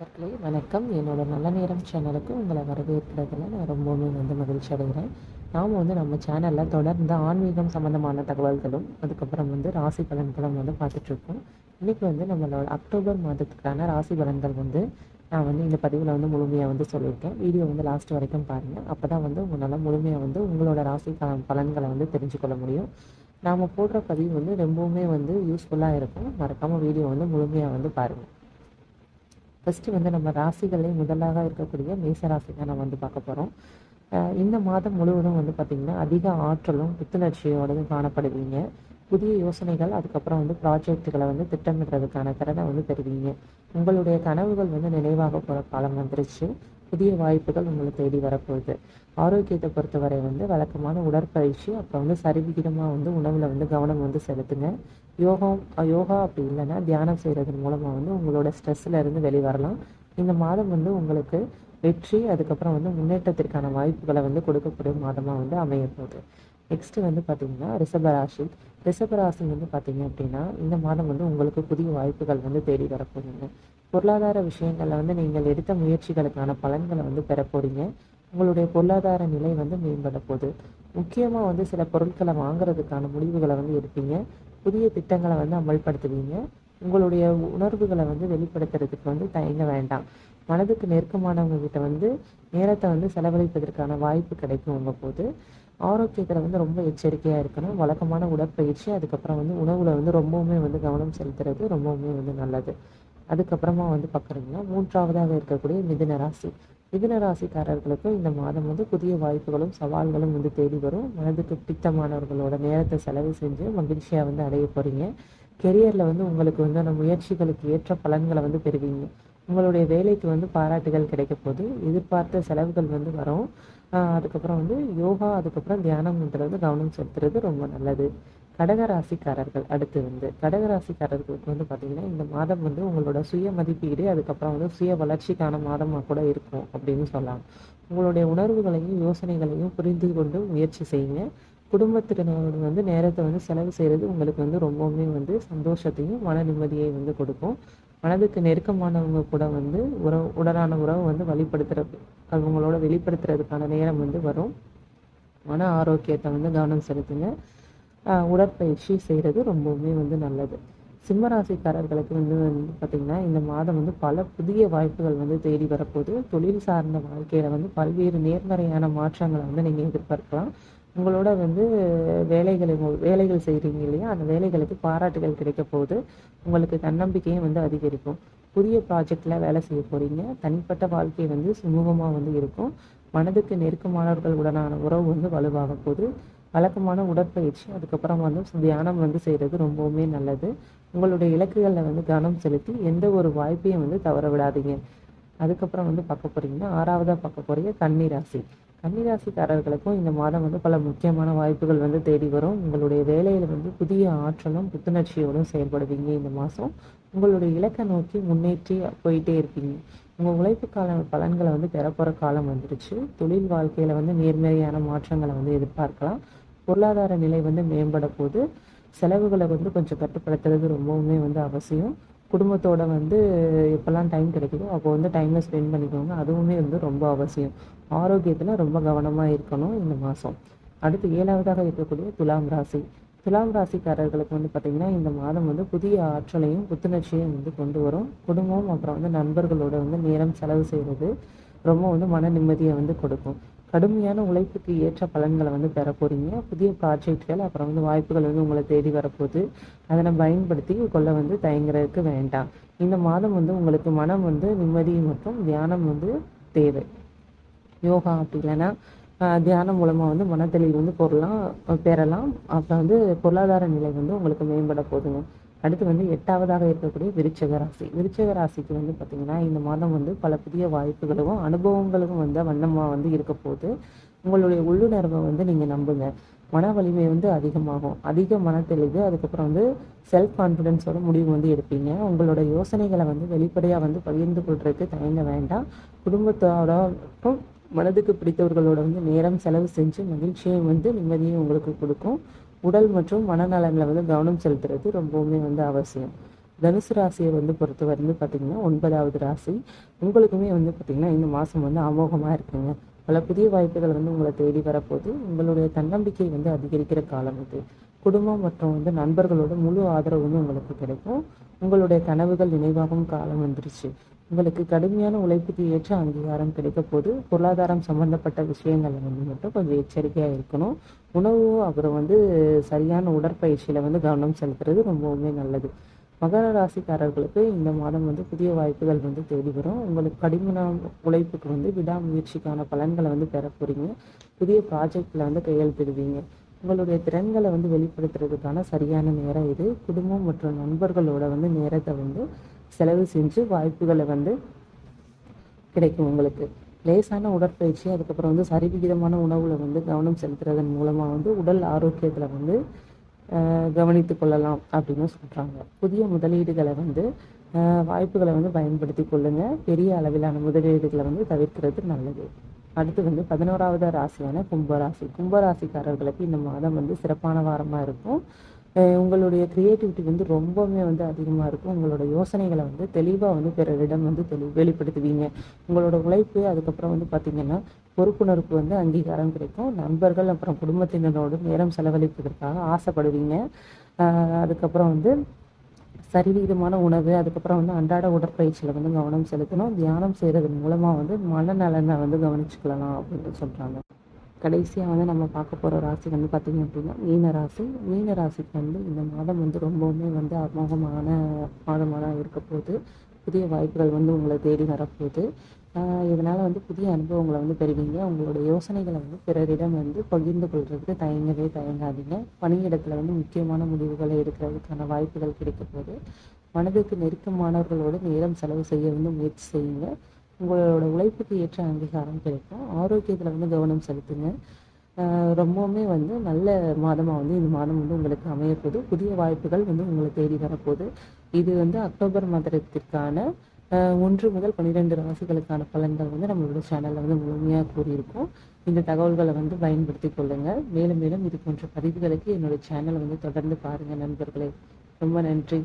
நண்பர்களே வணக்கம். என்னோட நல்ல நேரம் சேனலுக்கு உங்களை வரவேற்கிறதுல நான் ரொம்பவுமே வந்து மகிழ்ச்சி அடைகிறேன். நாம் வந்து நம்ம சேனலில் தொடர்ந்து ஆன்மீகம் சம்மந்தமான தகவல்களும் அதுக்கப்புறம் வந்து ராசி பலன்களும் வந்து பார்த்துட்ருக்கோம் இன்றைக்கி வந்து நம்மளோட அக்டோபர் மாதத்துக்கான ராசி பலன்கள் வந்து நான் வந்து இந்த பதிவில் வந்து முழுமையாக வந்து சொல்லியிருக்கேன். வீடியோ வந்து லாஸ்ட் வரைக்கும் பாருங்கள் அப்போ தான் வந்து உங்களால் முழுமையாக வந்து உங்களோட ராசி பலன் பலன்களை வந்து தெரிஞ்சுக்கொள்ள முடியும். நாம் போடுற பதிவு வந்து ரொம்பவுமே வந்து யூஸ்ஃபுல்லாக இருக்கும். மறக்காமல் வீடியோ வந்து முழுமையாக வந்து பாருங்கள் ஃபஸ்ட்டு வந்து நம்ம ராசிகளே முதலாக இருக்கக்கூடிய மேச ராசி தான் நம்ம வந்து பார்க்க போகிறோம் இந்த மாதம் முழுவதும் வந்து பார்த்திங்கன்னா அதிக ஆற்றலும் புத்துணர்ச்சியோடு காணப்படுவீங்க. புதிய யோசனைகள் அதுக்கப்புறம் வந்து ப்ராஜெக்ட்டுகளை வந்து திட்டமிடுறதுக்கான திறனை வந்து தருவீங்க. உங்களுடைய கனவுகள் வந்து நினைவாக போகிற காலம் வந்துருச்சு. புதிய வாய்ப்புகள் உங்களை தேடி வரப்போகுது. ஆரோக்கியத்தை பொறுத்தவரை வந்து வழக்கமான உடற்பயிற்சி அப்புறம் வந்து சரிவிகிதமாக வந்து உணவில் வந்து கவனம் வந்து செலுத்துங்க. யோகம் யோகா அப்படி இல்லைன்னா தியானம் செய்கிறதன் மூலமாக வந்து உங்களோட ஸ்ட்ரெஸ்ஸில் இருந்து வெளிவரலாம் இந்த மாதம் வந்து உங்களுக்கு வெற்றி அதுக்கப்புறம் வந்து முன்னேற்றத்திற்கான வாய்ப்புகளை வந்து கொடுக்கக்கூடிய மாதமாக வந்து அமைய போகுது. நெக்ஸ்ட்டு வந்து பார்த்திங்கன்னா ரிஷபராசி ரிஷபராசி வந்து பார்த்திங்க அப்படின்னா இந்த மாதம் வந்து உங்களுக்கு புதிய வாய்ப்புகள் வந்து தேடி வரப்போகுதுங்க. பொருளாதார விஷயங்களில் வந்து நீங்கள் எடுத்த முயற்சிகளுக்கான பலன்களை வந்து பெற போகிறீங்க உங்களுடைய பொருளாதார நிலை வந்து மேம்பட போகுது. முக்கியமாக வந்து சில பொருட்களை வாங்குறதுக்கான முடிவுகளை வந்து எடுப்பீங்க. புதிய திட்டங்களை வந்து அமல்படுத்துவீங்க. உங்களுடைய உணர்வுகளை வந்து வெளிப்படுத்துறதுக்கு வந்து தயங்க வேண்டாம். மனதுக்கு நெருக்கமானவங்க கிட்ட வந்து நேரத்தை வந்து செலவழிப்பதற்கான வாய்ப்பு கிடைக்கும் உங்கள் போது. ஆரோக்கியத்தில் வந்து ரொம்ப எச்சரிக்கையாக இருக்கணும். வழக்கமான உடற்பயிற்சி அதுக்கப்புறம் வந்து உணவில் வந்து ரொம்பவுமே வந்து கவனம் செலுத்துறது ரொம்பவுமே வந்து நல்லது. அதுக்கப்புறமா வந்து பார்க்குறீங்கன்னா மூன்றாவதாக இருக்கக்கூடிய மிதுன ராசி. மிதுன ராசிக்காரர்களுக்கும் இந்த மாதம் வந்து புதிய வாய்ப்புகளும் சவால்களும் வந்து தேடி வரும். மனதுக்கு பிடித்தமானவர்களோட நேரத்தை செலவு செஞ்சு மகிழ்ச்சியாக வந்து அடைய போகிறீங்க கெரியரில் வந்து உங்களுக்கு வந்து அந்த முயற்சிகளுக்கு ஏற்ற பலன்களை வந்து பெறுவீங்க. உங்களுடைய வேலைக்கு வந்து பாராட்டுகள் கிடைக்க போது எதிர்பார்த்த செலவுகள் வந்து வரும். அதுக்கப்புறம் வந்து யோகா அதுக்கப்புறம் தியானம்ன்றது வந்து கவனம் செலுத்துறது ரொம்ப நல்லது. கடகராசிக்காரர்கள் அடுத்து வந்து கடகராசிக்காரர்களுக்கு வந்து பார்த்திங்கன்னா இந்த மாதம் வந்து உங்களோட சுய மதிப்பீடு அதுக்கப்புறம் வந்து சுய வளர்ச்சிக்கான மாதமாக கூட இருக்கும் அப்படின்னு சொல்லலாம். உங்களுடைய உணர்வுகளையும் யோசனைகளையும் புரிந்து கொண்டு முயற்சி செய்யுங்க. குடும்பத்தினரோடு வந்து நேரத்தை வந்து செலவு செய்கிறது உங்களுக்கு வந்து ரொம்பவுமே வந்து சந்தோஷத்தையும் மன நிம்மதியை வந்து கொடுக்கும். மனதுக்கு நெருக்கமானவங்க கூட வந்து உறவு உடனான உறவை வந்து வழிப்படுத்துறது அவங்களோட வெளிப்படுத்துறதுக்கான நேரம் வந்து வரும். மன ஆரோக்கியத்தை வந்து கவனம் செலுத்துங்க. உடற்பயிற்சி செய்கிறது ரொம்பவுமே வந்து நல்லது. சிம்மராசிக்காரர்களுக்கு வந்து வந்து பார்த்திங்கன்னா இந்த மாதம் வந்து பல புதிய வாய்ப்புகள் வந்து தேடி வரப்போகுது. தொழில் சார்ந்த வாழ்க்கையில் வந்து பல்வேறு நேர்மறையான மாற்றங்களை வந்து நீங்கள் எதிர்பார்க்கலாம். உங்களோட வந்து வேலைகளை வேலைகள் செய்கிறீங்க இல்லையா? அந்த வேலைகளுக்கு பாராட்டுகள் கிடைக்க போகுது. உங்களுக்கு தன்னம்பிக்கையும் வந்து அதிகரிக்கும். புதிய ப்ராஜெக்டில் வேலை செய்ய போகிறீங்க தனிப்பட்ட வாழ்க்கை வந்து சுமூகமாக வந்து இருக்கும். மனதுக்கு நெருக்கமானவர்களுடனான உறவு வந்து வலுவாக போகுது. வழக்கமான உடற்பயிற்சி அதுக்கப்புறம் வந்து தியானம் வந்து செய்கிறது ரொம்பவுமே நல்லது. உங்களுடைய இலக்குகளில் வந்து கவனம் செலுத்தி எந்த ஒரு வாய்ப்பையும் வந்து தவற விடாதீங்க. அதுக்கப்புறம் வந்து பார்க்க போகிறீங்கன்னா ஆறாவதாக பார்க்க போகிறீங்க கன்னிராசி கன்னிராசிக்காரர்களுக்கும் இந்த மாதம் வந்து பல முக்கியமான வாய்ப்புகள் வந்து தேடி வரும். உங்களுடைய வேலையில் வந்து புதிய ஆற்றலும் புத்துணர்ச்சியோடும் செயல்படுவீங்க இந்த மாதம். உங்களுடைய இலக்கை நோக்கி முன்னேற்றி போயிட்டே இருப்பீங்க. உங்கள் உழைப்புக்கான பலன்களை வந்து பெறப்போகிற காலம் வந்துடுச்சு தொழில் வாழ்க்கையில் வந்து நேர்மறையான மாற்றங்களை வந்து எதிர்பார்க்கலாம். பொருளாதார நிலை வந்து மேம்பட போது செலவுகளை வந்து கொஞ்சம் கட்டுப்படுத்துறது ரொம்பவுமே வந்து அவசியம். குடும்பத்தோட வந்து எப்போல்லாம் டைம் கிடைக்குதோ அப்போ வந்து டைமில் ஸ்பெண்ட் பண்ணிக்கோங்க. அதுவுமே வந்து ரொம்ப அவசியம். ஆரோக்கியத்தில் ரொம்ப கவனமாக இருக்கணும் இந்த மாதம் அடுத்து ஏழாவதாக இருக்கக்கூடிய துலாம் ராசி. துலாம் ராசிக்காரர்களுக்கு வந்து பார்த்திங்கன்னா இந்த மாதம் வந்து புதிய ஆற்றலையும் புத்துணர்ச்சியும் வந்து கொண்டு வரும். குடும்பம் அப்புறம் வந்து நண்பர்களோட வந்து நேரம் செலவு செய்கிறது ரொம்ப வந்து மன நிம்மதியை வந்து கொடுக்கும். கடுமையான உழைப்புக்கு ஏற்ற பலன்களை வந்து பெற போகிறீங்க புதிய ப்ராஜெக்ட்கள் அப்புறம் வந்து வாய்ப்புகள் வந்து உங்களை தேடி வரப்போகுது. அதனை பயன்படுத்தி கொள்ள வந்து தயங்குறதுக்கு வேண்டாம். இந்த மாதம் வந்து உங்களுக்கு மனம் வந்து நிம்மதி மற்றும் தியானம் வந்து தேவை. யோகா அப்படி இல்லைன்னா தியானம் மூலமாக வந்து மனத்தெளிவு வந்து பொருளாம் பெறலாம். அப்புறம் வந்து பொருளாதார நிலை வந்து உங்களுக்கு மேம்பட போதுங்க அடுத்து வந்து எட்டாவதாக இருக்கக்கூடிய விருச்சக ராசி விருச்சக ராசிக்கு வந்து பார்த்திங்கன்னா இந்த மாதம் வந்து பல புதிய வாய்ப்புகளும் அனுபவங்களும் வந்து வண்ணமாக வந்து இருக்க போது உங்களுடைய உள்ளுணர்வை வந்து நீங்கள் நம்புங்க. மன வலிமை வந்து அதிகமாகும். அதிக மனத்தெளிவு அதுக்கப்புறம் வந்து செல்ஃப் கான்ஃபிடென்ஸோட முடிவு வந்து எடுப்பீங்க. உங்களோட யோசனைகளை வந்து வெளிப்படையாக வந்து பகிர்ந்து கொள்றதுக்கு தயங்க வேண்டாம். குடும்பத்தோடக்கும் மனதுக்கு பிடித்தவர்களோட வந்து நேரம் செலவு செஞ்சு மகிழ்ச்சியும் வந்து நிம்மதியும் உங்களுக்கு கொடுக்கும். உடல் மற்றும் மனநலனில் வந்து கவனம் செலுத்துறது ரொம்பவுமே வந்து அவசியம். தனுசு ராசியை வந்து பொறுத்தவரை வந்து பார்த்திங்கன்னா ஒன்பதாவது ராசி. உங்களுக்குமே வந்து பார்த்திங்கன்னா இந்த மாதம் வந்து அமோகமாக இருக்குங்க. பல புதிய வாய்ப்புகள் வந்து உங்களை தேடி வரப்போது உங்களுடைய தன்னம்பிக்கை வந்து அதிகரிக்கிற காலம் இது. குடும்பம் மற்றும் வந்து நண்பர்களோட முழு ஆதரவு வந்து உங்களுக்கு கிடைக்கும். உங்களுடைய கனவுகள் நினைவாகும் காலம் வந்துருச்சு. உங்களுக்கு கடுமையான உழைப்புக்கு ஏற்ற அங்கீகாரம் கிடைக்க போது பொருளாதாரம் சம்பந்தப்பட்ட விஷயங்களை வந்து மட்டும் கொஞ்சம் எச்சரிக்கையாக இருக்கணும். உணவு அப்புறம் வந்து சரியான உடற்பயிற்சியில் வந்து கவனம் செலுத்துறது ரொம்பவுமே நல்லது. மகர ராசிக்காரர்களுக்கு இந்த மாதம் வந்து புதிய வாய்ப்புகள் வந்து தேடி வரும். உங்களுக்கு கடுமையான உழைப்புக்கு வந்து விடாமுயற்சிக்கான பலன்களை வந்து பெற போறீங்க. புதிய ப்ராஜெக்டில் வந்து கையெழுத்திடுவீங்க. உங்களுடைய திறன்களை வந்து வெளிப்படுத்துறதுக்கான சரியான நேரம் இது. குடும்பம் மற்றும் நண்பர்களோட வந்து நேரத்தை வந்து செலவு செஞ்சு வாய்ப்புகளை வந்து கிடைக்கும் உங்களுக்கு. லேசான உடற்பயிற்சி அதுக்கப்புறம் வந்து சரிவிகிதமான உணவில் வந்து கவனம் செலுத்துறதன் மூலமாக வந்து உடல் ஆரோக்கியத்தில் வந்து கவனித்து கொள்ளலாம் அப்படின்னு சொல்கிறாங்க புதிய முதலீடுகளை வந்து வாய்ப்புகளை வந்து பயன்படுத்தி கொள்ளுங்கள் பெரிய அளவிலான முதலீடுகளை வந்து தவிர்க்கிறது நல்லது. அடுத்து வந்து பதினோராவது ராசியான கும்பராசி. கும்பராசிக்காரர்களுக்கு இந்த மாதம் வந்து சிறப்பான வாரமாக இருக்கும். உங்களுடைய க்ரியேட்டிவிட்டி வந்து ரொம்பவுமே வந்து அதிகமாக இருக்கும். உங்களோட யோசனைகளை வந்து தெளிவாக வந்து பிறரிடம் வந்து தெளி வெளிப்படுத்துவீங்க. உங்களோட உழைப்பு அதுக்கப்புறம் வந்து பார்த்திங்கன்னா பொறுப்புணர்வுக்கு வந்து அங்கீகாரம் கிடைக்கும். நண்பர்கள் அப்புறம் குடும்பத்தினரோடு நேரம் செலவழிப்பதற்காக ஆசைப்படுவீங்க. அதுக்கப்புறம் வந்து சரிவிகிதமான உணவு அதுக்கப்புறம் வந்து அன்றாட உடற்பயிற்சியில் வந்து கவனம் செலுத்தணும். தியானம் செய்கிறது மூலமாக வந்து மனநலனை வந்து கவனிச்சுக்கலாம் அப்படின்னு சொல்கிறாங்க கடைசியாக வந்து நம்ம பார்க்க போகிற ராசி வந்து பார்த்திங்க அப்படின்னா மீன ராசி. மீன ராசிக்கு வந்து இந்த மாதம் வந்து ரொம்பவுமே வந்து அமோகமான மாதமாக தான் இருக்க போகுது. புதிய வாய்ப்புகள் வந்து உங்களை தேடி வரப்போகுது. இதனால் வந்து புதிய அனுபவங்களை வந்து பெறுவீங்க. உங்களோட யோசனைகளை வந்து பிறரிடம் வந்து பகிர்ந்து கொள்றதுக்கு தயங்கவே தயங்காதீங்க. பணியிடத்தில் வந்து முக்கியமான முடிவுகளை எடுக்கிறதுக்கான வாய்ப்புகள் கிடைக்க போது மனதுக்கு நெருக்கமானவர்களோடு நேரம் செலவு செய்ய வந்து முயற்சி செய்யுங்க. உங்களோட உழைப்புக்கு ஏற்ற அங்கீகாரம் கிடைக்கும். ஆரோக்கியத்தில் வந்து கவனம் செலுத்துங்க. ரொம்பவுமே வந்து நல்ல மாதமாக வந்து இந்த மாதம் வந்து உங்களுக்கு அமையப்போது புதிய வாய்ப்புகள் வந்து உங்களை தேடி வரப்போகுது. இது வந்து அக்டோபர் மாதத்திற்கான ஒன்று முதல் பன்னிரெண்டு ராசிகளுக்கான பலன்கள் வந்து நம்மளோட சேனலில் வந்து முழுமையாக கூறியிருக்கோம். இந்த தகவல்களை வந்து பயன்படுத்தி கொள்ளுங்கள் மேலும் மேலும் இது போன்ற பதிவுகளுக்கு என்னோட சேனலை வந்து தொடர்ந்து பாருங்கள் நண்பர்களே. ரொம்ப நன்றி.